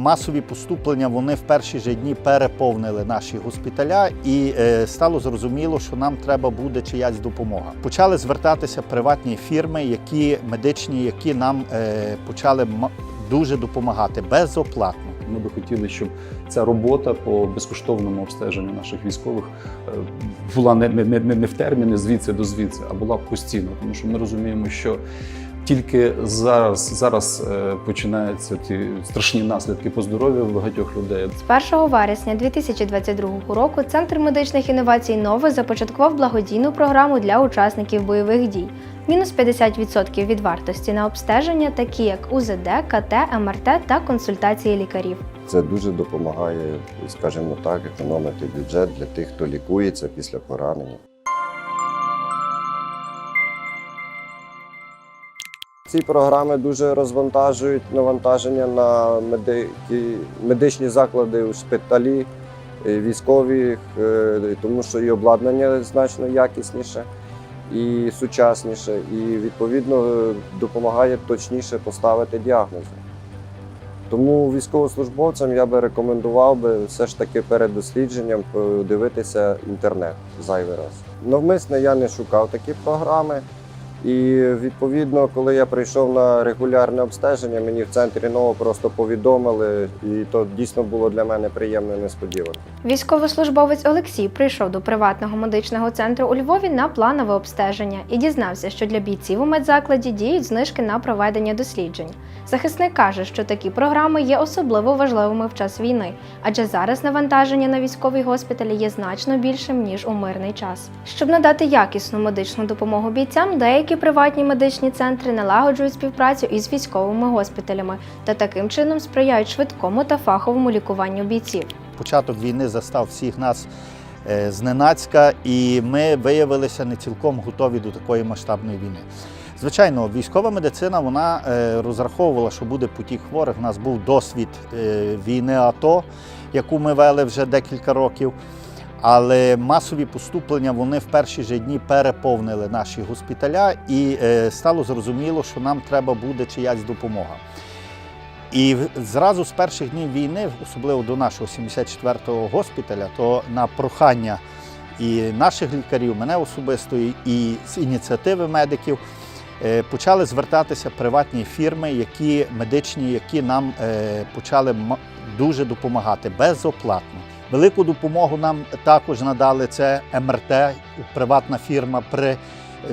Масові поступлення вони в перші ж дні переповнили наші госпіталя, і е, стало зрозуміло, що нам треба буде чиясь допомога. Почали звертатися приватні фірми, які медичні, які нам е, почали дуже допомагати безоплатно. Ми би хотіли, щоб ця робота по безкоштовному обстеженню наших військових е, була не, не, не, не в терміни звідси до звідси, а була постійно. Тому що ми розуміємо, що тільки зараз, зараз е, починаються ті страшні наслідки по здоров'ю багатьох людей. З 1 вересня 2022 року Центр медичних інновацій Нове започаткував благодійну програму для учасників бойових дій. Мінус 50% від вартості на обстеження, такі як УЗД, КТ, МРТ та консультації лікарів. Це дуже допомагає, скажімо так, економити бюджет для тих, хто лікується після поранення. Ці програми дуже розвантажують навантаження на медики, медичні заклади у шпиталі, е, військові, е, тому що і обладнання значно якісніше і сучасніше, і відповідно допомагає точніше поставити діагнози. Тому військовослужбовцям я би рекомендував би все ж таки перед дослідженням подивитися інтернет зайвий раз. Навмисно я не шукав такі програми. І відповідно, коли я прийшов на регулярне обстеження, мені в центрі ново просто повідомили, і то дійсно було для мене приємною несподіванкою. Військовослужбовець Олексій прийшов до приватного медичного центру у Львові на планове обстеження і дізнався, що для бійців у медзакладі діють знижки на проведення досліджень. Захисник каже, що такі програми є особливо важливими в час війни, адже зараз навантаження на військові госпіталі є значно більшим ніж у мирний час. Щоб надати якісну медичну допомогу бійцям, деякі приватні медичні центри налагоджують співпрацю із військовими госпіталями та таким чином сприяють швидкому та фаховому лікуванню бійців. Початок війни застав всіх нас е, зненацька, і ми виявилися не цілком готові до такої масштабної війни. Звичайно, військова медицина вона е, розраховувала, що буде потік хворих. У нас був досвід е, війни АТО, яку ми вели вже декілька років. Але масові поступлення вони в перші ж дні переповнили наші госпіталя, і е, стало зрозуміло, що нам треба буде чиясь допомога. І зразу з перших днів війни, особливо до нашого 74-го госпіталя, то на прохання і наших лікарів, мене особисто, і- і з ініціативи медиків е, почали звертатися приватні фірми, які медичні, які нам е, почали дуже допомагати безоплатно. Велику допомогу нам також надали це МРТ, приватна фірма при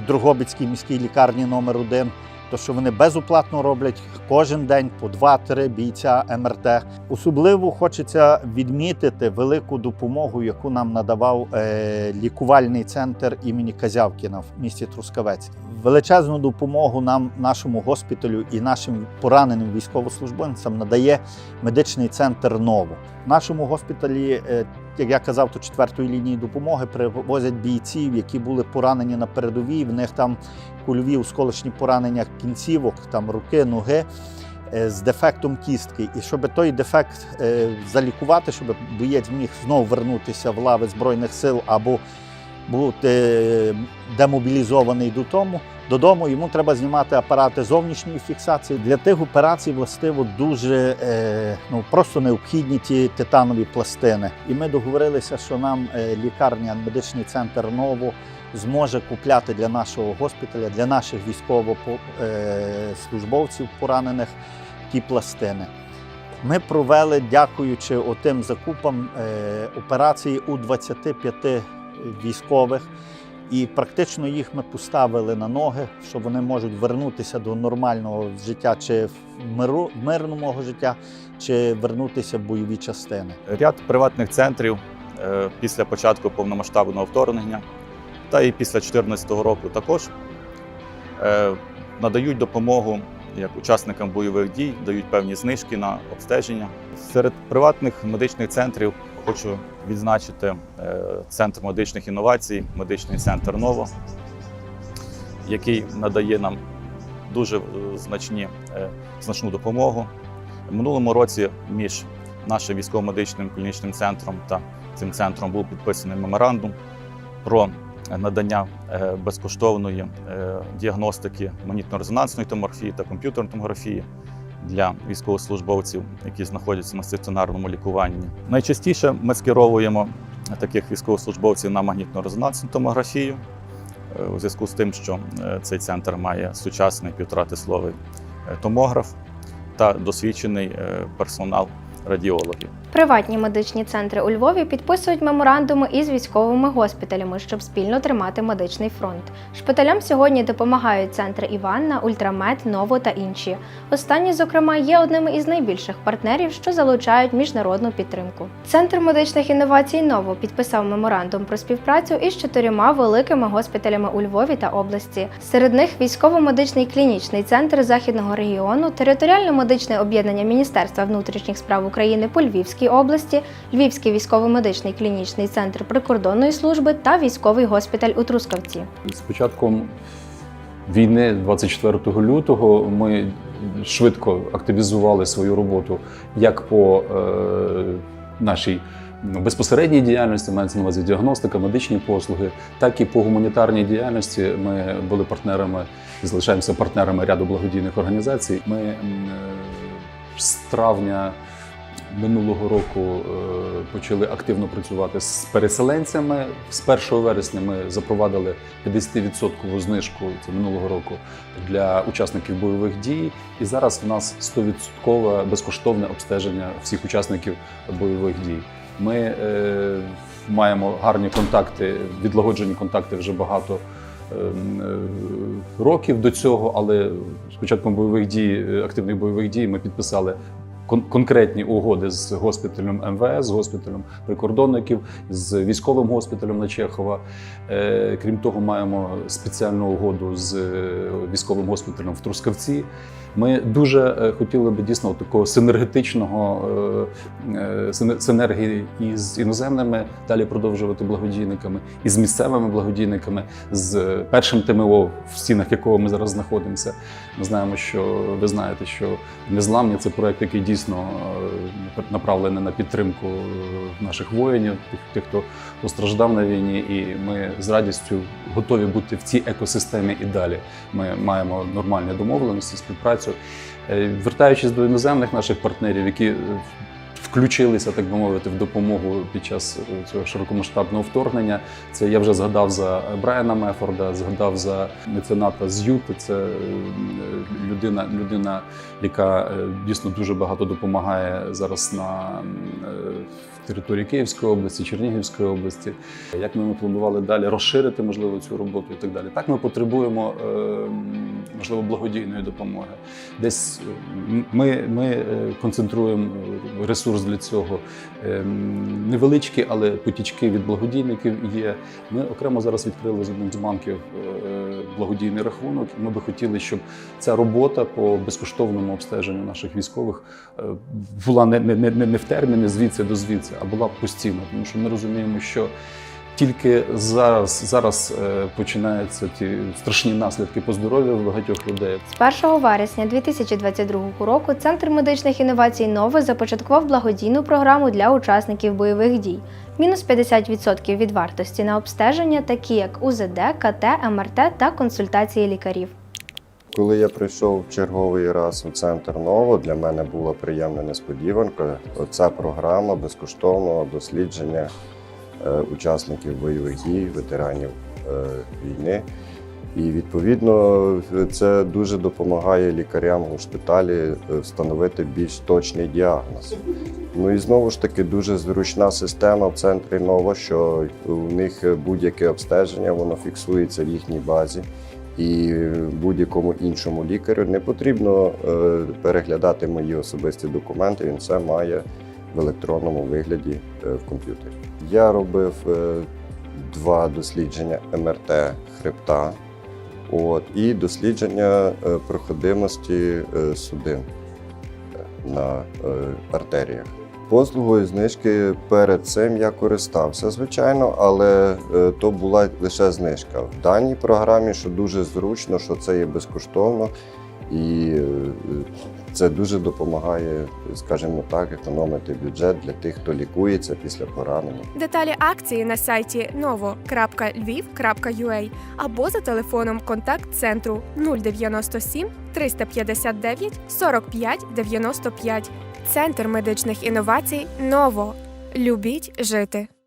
Дрогобицькій міській лікарні номер 1 то що вони безоплатно роблять кожен день по 2-3 бійця МРТ. Особливо хочеться відмітити велику допомогу, яку нам надавав е, лікувальний центр імені Казявкіна в місті Трускавець. Величезну допомогу нам, нашому госпіталю і нашим пораненим військовослужбовцям надає медичний центр Ново. Нашому госпіталі, е, як я казав, то четвертої лінії допомоги привозять бійців, які були поранені на передовій. В них там кульові осколочні поранення кінцівок, там руки, ноги е, з дефектом кістки. І щоб той дефект е, залікувати, щоб боєць міг знову вернутися в лави Збройних сил або бути е, демобілізований додому, додому, йому треба знімати апарати зовнішньої фіксації. Для тих операцій властиво дуже е, ну, просто необхідні ті титанові пластини. І ми договорилися, що нам е, лікарня, медичний центр Ново зможе купляти для нашого госпіталя, для наших військовослужбовців поранених ті пластини. Ми провели, дякуючи отим закупам, операції у 25 військових, і практично їх ми поставили на ноги, що вони можуть вернутися до нормального життя, чи в миру, мирного життя, чи вернутися в бойові частини. Ряд приватних центрів е, після початку повномасштабного вторгнення та і після 2014 року також е, надають допомогу як учасникам бойових дій, дають певні знижки на обстеження. Серед приватних медичних центрів хочу відзначити е, центр медичних інновацій, медичний центр Ново, який надає нам дуже е, значні, е, значну допомогу. Минулому році між нашим військово-медичним клінічним центром та цим центром був підписаний меморандум про надання безкоштовної діагностики магнітно-резонансної томографії та комп'ютерної томографії для військовослужбовців, які знаходяться на стаціонарному лікуванні. Найчастіше ми скеровуємо таких військовослужбовців на магнітно-резонансну томографію е, у зв'язку з тим, що е, цей центр має сучасний півторатисловий е, томограф та досвідчений е, персонал радіологів. Приватні медичні центри у Львові підписують меморандуми із військовими госпіталями, щоб спільно тримати медичний фронт. Шпиталям сьогодні допомагають центри Іванна, Ультрамед, Ново та інші. Останні, зокрема, є одними із найбільших партнерів, що залучають міжнародну підтримку. Центр медичних інновацій Ново підписав меморандум про співпрацю із чотирьома великими госпіталями у Львові та області. Серед них військово-медичний клінічний центр західного регіону, територіальне медичне об'єднання Міністерства внутрішніх справ України по Львівській області, Львівський військово-медичний клінічний центр прикордонної служби та військовий госпіталь у Трускавці. З початком війни 24 лютого ми швидко активізували свою роботу як по е, нашій безпосередній діяльності, мається на увазі діагностика, медичні послуги, так і по гуманітарній діяльності. Ми були партнерами і залишаємося партнерами ряду благодійних організацій. Ми е, з травня минулого року е, почали активно працювати з переселенцями. З 1 вересня ми запровадили 50% знижку це минулого року для учасників бойових дій. І зараз в нас 100% безкоштовне обстеження всіх учасників бойових дій. Ми е, маємо гарні контакти, відлагоджені контакти вже багато. ем, е, Років до цього, але з початком бойових дій, активних бойових дій, ми підписали кон- конкретні угоди з госпіталем МВС, з госпіталем прикордонників, з військовим госпіталем на Чехова. Е, Крім того, маємо спеціальну угоду з е, військовим госпіталем в Трускавці. Ми дуже е, хотіли би дійсно такого синергетичного е, е, сине- синергії із іноземними далі продовжувати благодійниками, і з місцевими благодійниками, з першим ТМО, в стінах якого ми зараз знаходимося. Ми знаємо, що ви знаєте, що незламні це проект, який дійсно е, направлене на підтримку е, наших воїнів, тих, тих, хто постраждав на війні, і ми з радістю готові бути в цій екосистемі і далі. Ми маємо нормальні домовленості, співпрацю. Е, Вертаючись до іноземних наших партнерів, які включилися, так би мовити, в допомогу під час е, цього широкомасштабного вторгнення. Це я вже згадав за Брайана Мефорда, згадав за мецената з Юти. Це е, людина, людина, яка е, дійсно дуже багато допомагає зараз на е, території Київської області, Чернігівської області. Як ми планували далі розширити можливо цю роботу і так далі. Так ми потребуємо е, можливо благодійної допомоги. Десь е, ми, ми е, концентруємо ресурс для цього. Невеличкі, але потічки від благодійників є. Ми окремо зараз відкрили з одним з банків благодійний рахунок. Ми би хотіли, щоб ця робота по безкоштовному обстеженню наших військових була не, не, не, не в терміни звідси до звідси, а була постійно. Тому що ми розуміємо, що тільки зараз, зараз е, починаються ті страшні наслідки по здоров'ю багатьох людей. З 1 вересня 2022 року Центр медичних інновацій Нове започаткував благодійну програму для учасників бойових дій. Мінус 50% від вартості на обстеження, такі як УЗД, КТ, МРТ та консультації лікарів. Коли я прийшов черговий раз у центр Ново, для мене була приємна несподіванка. Оця програма безкоштовного дослідження е, учасників бойових дій, ветеранів е, війни. І відповідно це дуже допомагає лікарям у шпиталі е, встановити більш точний діагноз. Ну і знову ж таки дуже зручна система в центрі Ново, що у них будь-яке обстеження воно фіксується в їхній базі. І будь-якому іншому лікарю не потрібно е, переглядати мої особисті документи. Він це має в електронному вигляді е, в комп'ютері. Я робив е, два дослідження МРТ хребта, от, і дослідження проходимості судин на артеріях. Послугою знижки перед цим я користався, звичайно, але е, то була лише знижка. В даній програмі, що дуже зручно, що це є безкоштовно, і е, Це дуже допомагає, скажімо так, економити бюджет для тих, хто лікується після поранення. Деталі акції на сайті novo.lviv.ua або за телефоном контакт-центру 097 359 45 95. Центр медичних інновацій Ново. Любіть жити.